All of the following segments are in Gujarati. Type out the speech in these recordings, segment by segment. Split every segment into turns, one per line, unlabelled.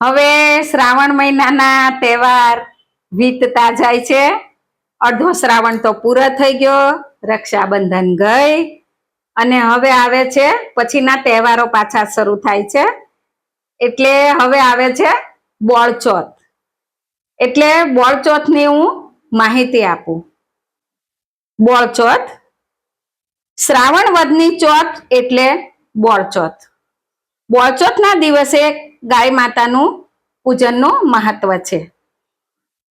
હવે શ્રાવણ મહિનાના તહેવાર વીતતા જાય છે. અડધો શ્રાવણ તો પૂરો થઈ ગયો, રક્ષાબંધન ગઈ અને હવે આવે છે, પછીના તહેવારો પાછા શરૂ થાય છે. એટલે હવે આવે છે બોળચોથ એટલે બોળચોથની હું માહિતી આપું. બોળચોથ શ્રાવણ વધની ચોથ એટલે બોળચોથ બોળચોથના દિવસે ગાય માતાનું પૂજનનું મહત્વ છે.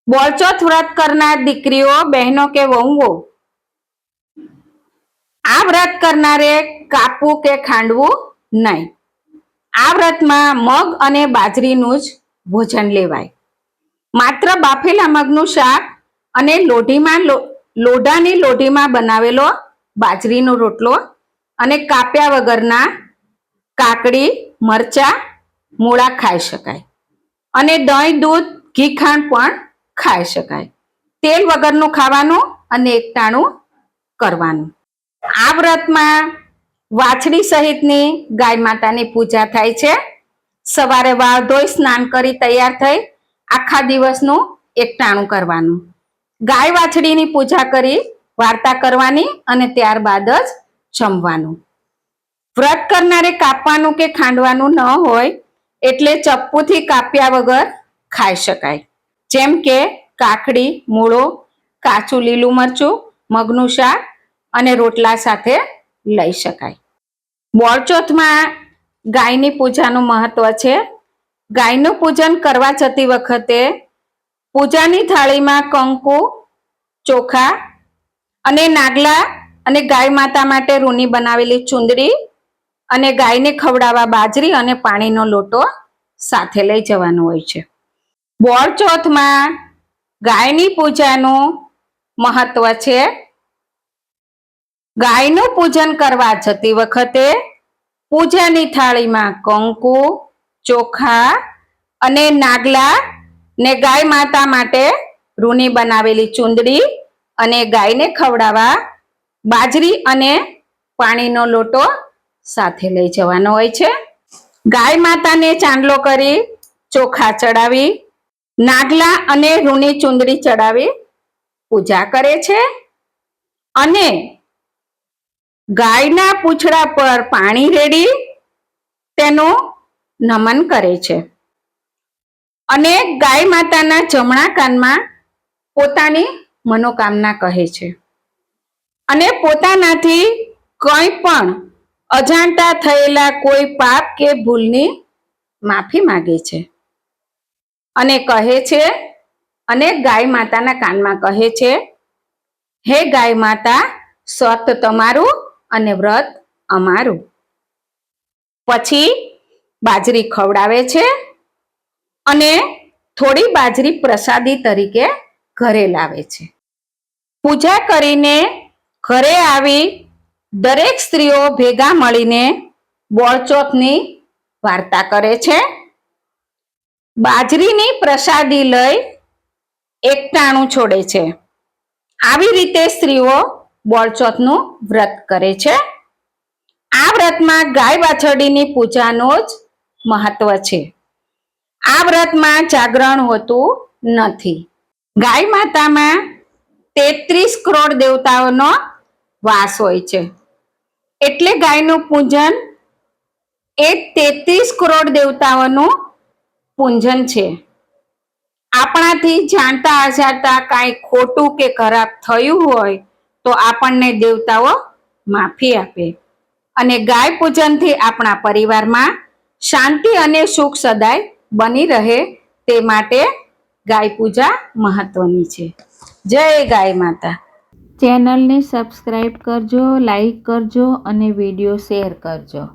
બોળચોથ વ્રત કરનાર દીકરીઓ, બહેનો કે વહુઓ, આ વ્રત કરનારે કાપવું કે ખાંડવું નહીં. આ વ્રતમાં મગ અને બાજરીનું જ ભોજન લેવાય. માત્ર બાફેલા મગનું શાક અને લોઢીમાં લોઢાની લોઢીમાં બનાવેલો બાજરીનો રોટલો અને કાપ્યા વગરના કાકડી, મરચા મૂળા ખાઈ શકાય. અને દહીં, દૂધ, ઘી, ખાંડ પણ ખાઈ શકાય. તેલ વગરનું ખાવાનું અને એકટાણું કરવાનું. આ વ્રતમાં વાછડી સહિતની ગાય માતાની પૂજા થાય છે. સવારે વાળ ધોઈ સ્નાન કરી તૈયાર થઈ આખા દિવસનું એકટાણું કરવાનું. ગાય વાછડીની પૂજા કરી વાર્તા કરવાની અને ત્યારબાદ જ જમવાનું. વ્રત કરનારે કાપવાનું કે ખાંડવાનું ન હોય એટલે ચપ્પુથી કાપ્યા વગર ખાઈ શકાય. જેમ કે કાકડી, મૂળો, કાચું લીલું મરચું, મગનું શાક અને રોટલા સાથે લઈ શકાય. બોળચોથમાં ગાયની પૂજાનું મહત્વ છે. ગાયનું પૂજન કરવા જતી વખતે પૂજાની થાળીમાં કંકુ, ચોખા અને નાગલા અને ગાય માતા માટે રૂની બનાવેલી ચુંદડી અને ગાયને ખવડાવવા બાજરી અને પાણીનો લોટો સાથે લઈ જવાનો હોય છે. બોળચોથમાં ગાયની પૂજાનું મહત્વ છે. ગાયનું પૂજન કરવા જતી વખતે પૂજાની થાળીમાં કંકુ, ચોખા અને નાગલા ને ગાય માતા માટે રૂની બનાવેલી ચુંદડી અને ગાયને ખવડાવવા બાજરી અને પાણીનો લોટો સાથે લઈ જવાનો હોય છે. ગાય માતાને ચાંદલો કરી ચોખા ચડાવી, નાગલા અને રૂની ચુંદડી ચડાવી પૂજા કરે છે. અને ગાયના પૂંછડા પર પાણી રેડી તેનું નમન કરે છે. અને ગાય માતાના જમણા કાનમાં પોતાની મનોકામના કહે છે. અને પોતાનાથી કંઈ પણ અજાણતા થયેલા કોઈ પાપ કે ભૂલની માફી માંગે છે. અને કહે છે, અને ગાય માતાના કાનમાં કહે છે, હે ગાય માતા સત તમારું અને વ્રત અમારું. પછી બાજરી ખવડાવે છે અને થોડી બાજરી પ્રસાદી તરીકે ઘરે લાવે છે. પૂજા કરીને ઘરે આવી દરેક સ્ત્રીઓ ભેગા મળીને બોળચોથની વાર્તા કરે છે. બાજરીની પ્રસાદી લઈ એકટાણું છોડે છે. આવી રીતે સ્ત્રીઓ બોળચોથનું વ્રત કરે છે. આ વ્રતમાં ગાય વાછરડીની પૂજાનો જ મહત્વ છે. આ વ્રતમાં જાગરણ હોતું નથી. ગાય માતામાં તેત્રીસ કરોડ દેવતાઓનો વાસ હોય છે. એટલે ગાયનું પૂજન એ તેત્રીસ કરોડ દેવતાઓનું પૂંજન છે. આપણાથી જાણતા અજાણતા કાંઈ ખોટું કે ખરાબ થયું હોય તો આપણને દેવતાઓ માફી આપે. અને ગાય પૂજનથી આપણા પરિવારમાં શાંતિ અને સુખ સદાય બની રહે તે માટે ગાય પૂજા મહત્વની છે. જય ગાય માતા.
ચેનલને સબસ્ક્રાઈબ કરજો લાઈક કરજો અને વીડિયો શેર કરજો.